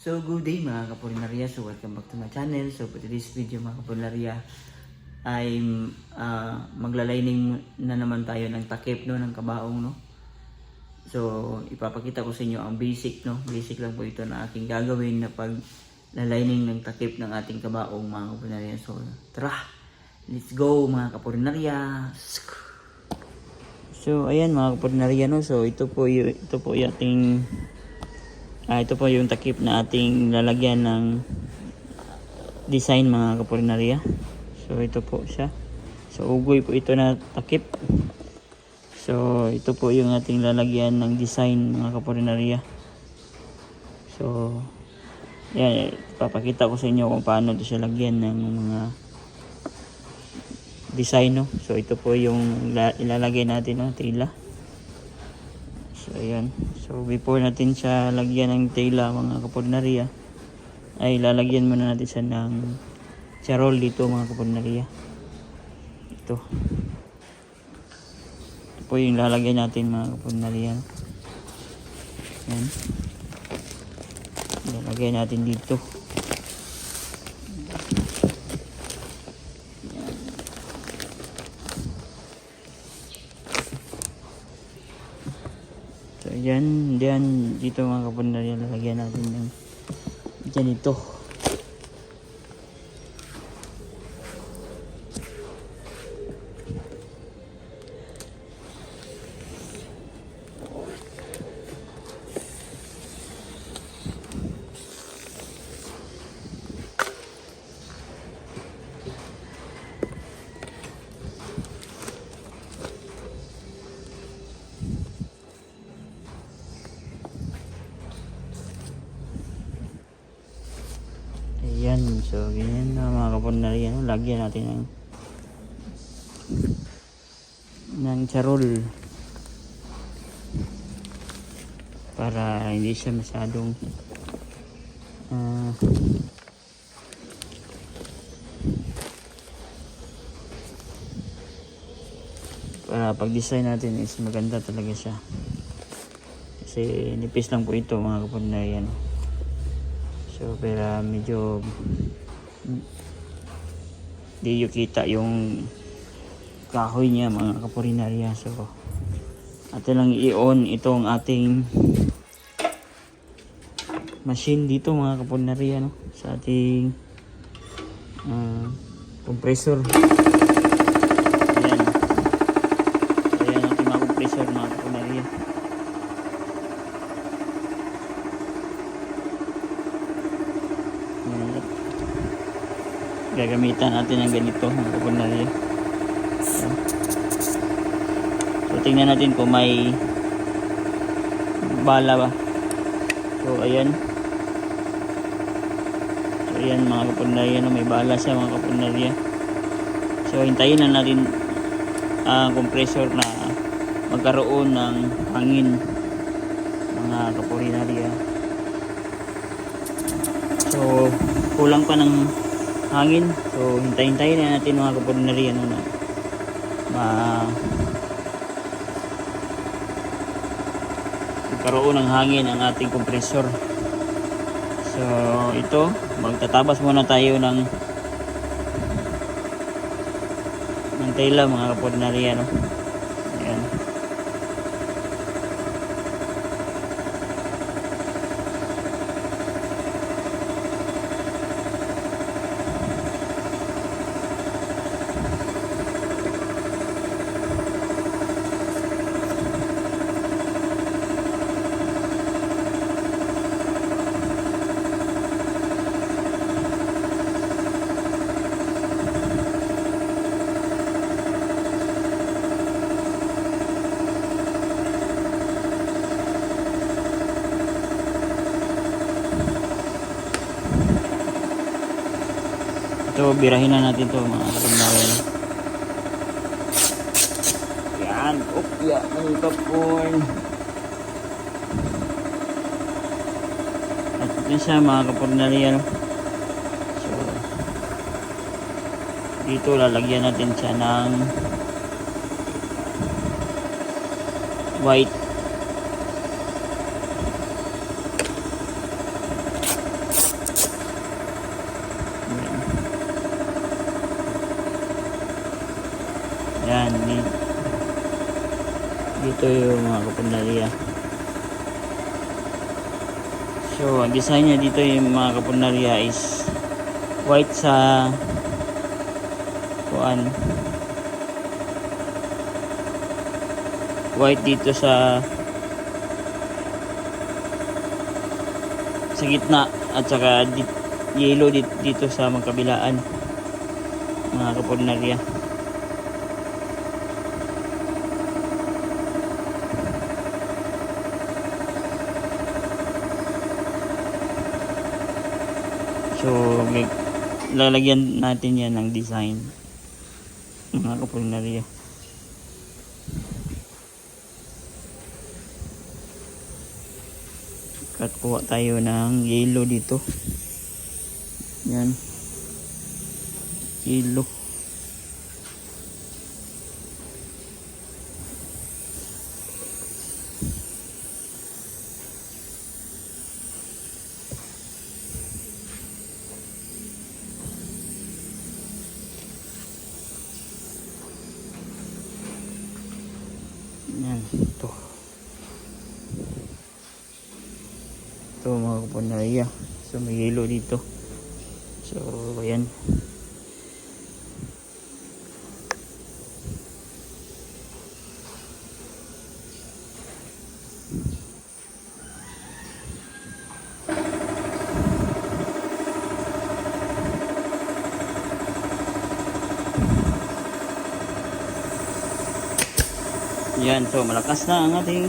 So good day mga kapulinarya. So welcome back to my channel. So for today's video mga kapulinarya ay ah, maglalining na naman tayo ng takip no ng kabaong no. So ipapakita ko sa inyo ang basic no. Basic lang po ito na aking gagawin na pag lalining ng takip ng ating kabaong mga kapulinarya. So tara. Let's go mga kapulinarya. So ayan mga kapulinarya no. So ito po ito po yung ating Ah, ito po yung takip na ating lalagyan ng design mga kapulinarya. So ito po siya. So ugoy po ito na takip. So ito po yung ating lalagyan ng design mga kapulinarya. So yan, papakita ko sa inyo kung paano ito siya lagyan ng mga design no. So ito po yung la- ilalagay natin no, tila. So ayan. So before natin siya lagyan ng tela mga kapurnarya ay lalagyan muna natin siya ng charol dito mga kapurnarya. Ito. Ito po yung lalagyan natin mga kapurnarya. Ayan. Lalagyan natin dito. So yan, yan dito mga kapundar yan lalagyan natin ng ganito. So ganyan na mga kapundar yan. Lagyan natin ng ng charol para hindi siya masyadong ah, para pag design natin is maganda talaga siya kasi nipis lang po ito mga kapundar yan so pero medyo di yung kita yung kahoy niya mga kapurinarya. So atin lang i-on itong ating machine dito mga kapurinarya no? Sa ating ah, compressor ayan ayan ating mga compressor mga kapurinarya Ayan. Gagamitan natin ng ganito mga kapurinarya Ayan. So tingnan natin kung may bala ba. So ayan. So ayan mga kapunarya no, may bala siya mga kapunarya. So hintayin na natin ang compressor na magkaroon ng hangin mga kapunarya. So kulang pa ng hangin. So hintayin-hintayin na natin mga kapunarya no, na ma magkaroon ng hangin ang ating kompresor. So, ito, magtatabas muna tayo ng ng tela mga kapordinarya, no? Ayan. Ito, birahin na natin to mga kapordinarya. Yan, upya, ng popcorn. At ito siya mga kapordinarya, no? So, dito lalagyan natin siya ng white ito yung mga kapunarya. So, ang design niya dito yung mga kapunarya is white sa kuan white dito sa sa gitna at saka di, yellow dito, dito sa magkabilaan mga kapunarya so lalagyan natin yan ng design. Mga kapunarya at kuha tayo ng yellow dito. Yan. Yellow yan ito. Ito mga kapunarya so may yellow dito. So ayan yan so malakas na ang ating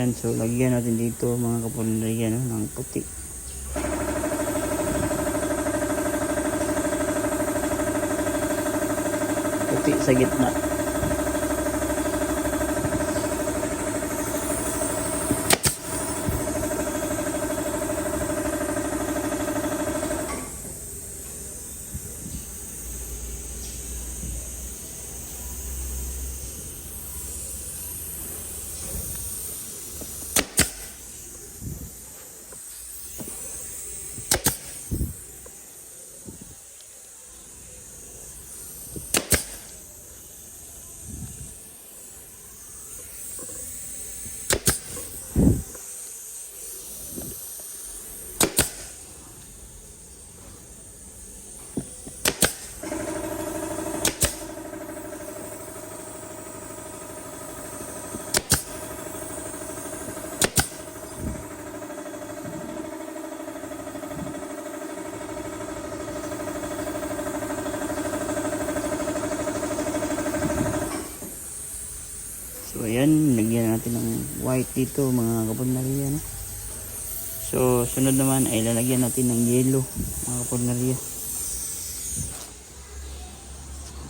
Yan, so lagyan natin dito mga kapunarya no, ng puti. Puti sa gitna. So ayan, lagyan natin white dito mga kapunarya. No? So sunod naman ay lalagyan natin ng yellow mga kapunarya.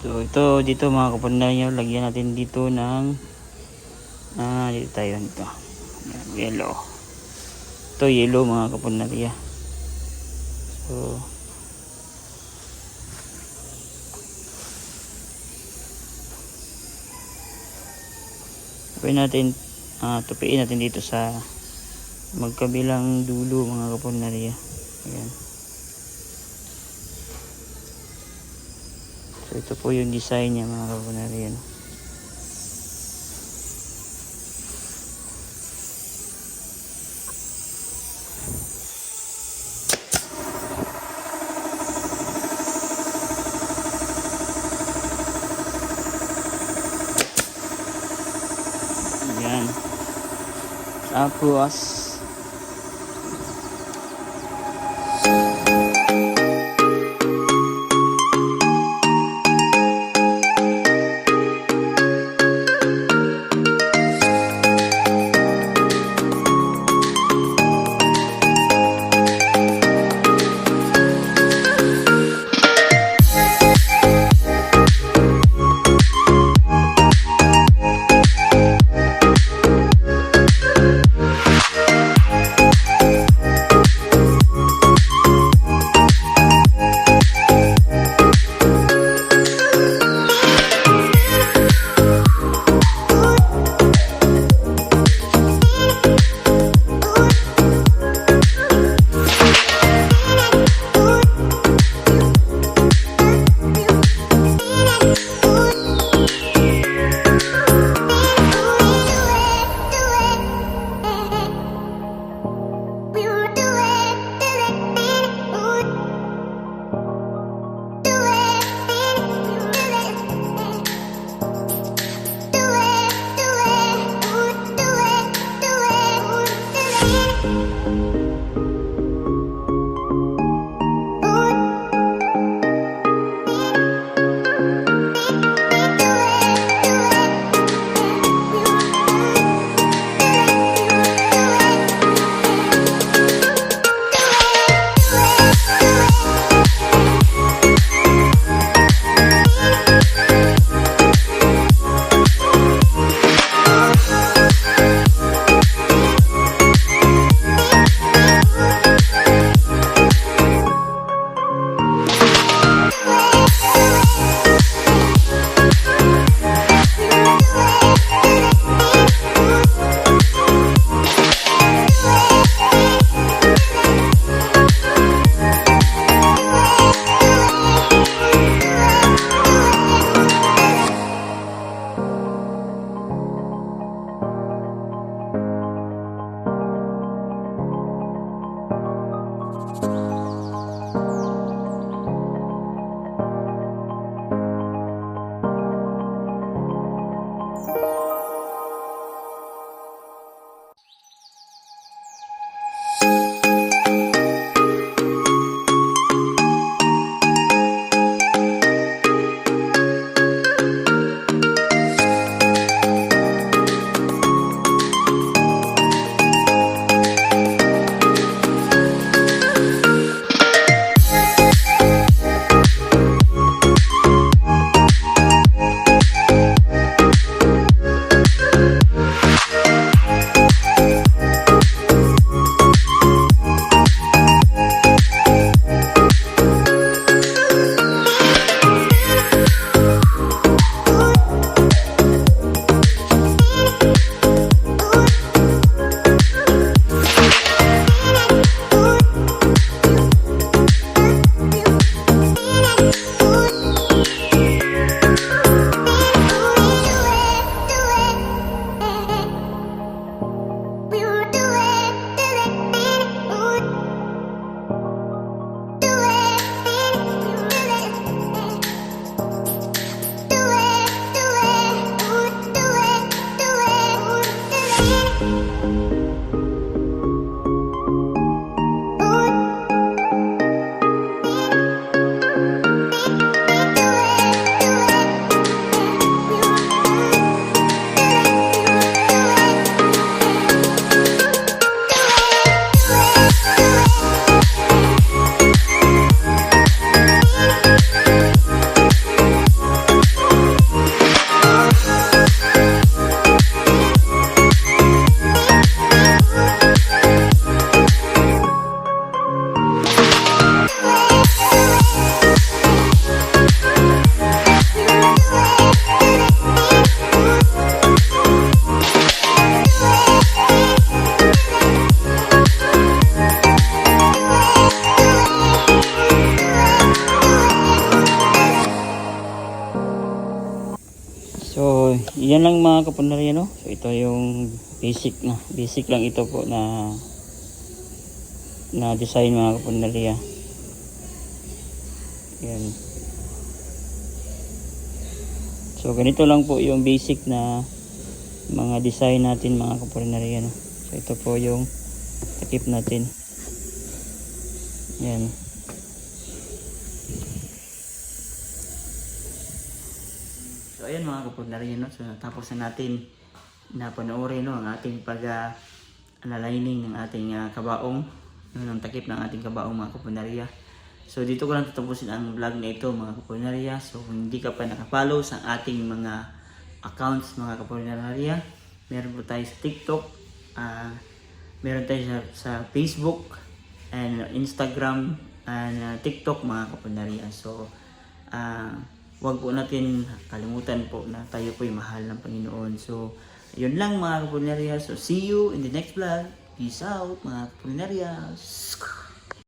So ito dito mga kapunarya, lagyan natin dito ng ah dito tayo. Ayan, yellow. Ito yellow mga kapunarya. So So, Gawin natin, ah tupiin natin dito sa magkabilang dulo mga kapunarya. Ayan. So ito po yung design niya mga kapunarya. No? Ayan. Tapos, So, basic na. Basic lang ito po na na design mga kapunarya. Yan. So, ganito lang po yung basic na mga design natin mga kapunarya, no? So, ito po yung takip natin. Yan. So ayan mga kapunarya, no? So natapos na natin na panoorin no, ang ating pag uh, alalining ng ating ah, kabaong, no, ng takip ng ating kabaong mga kapunarya. So dito ko lang tatapusin ang vlog na ito mga kapunarya. So kung hindi ka pa nakapollow sa ating mga accounts mga kapunarya, meron po tayo sa TikTok, ah meron tayo sa, sa Facebook, and Instagram, and ah, TikTok mga kapunarya. So ah wag po natin kalimutan po na tayo po ay mahal ng Panginoon. So, yun lang mga kapunarya. So, see you in the next vlog. Peace out mga kapunarya.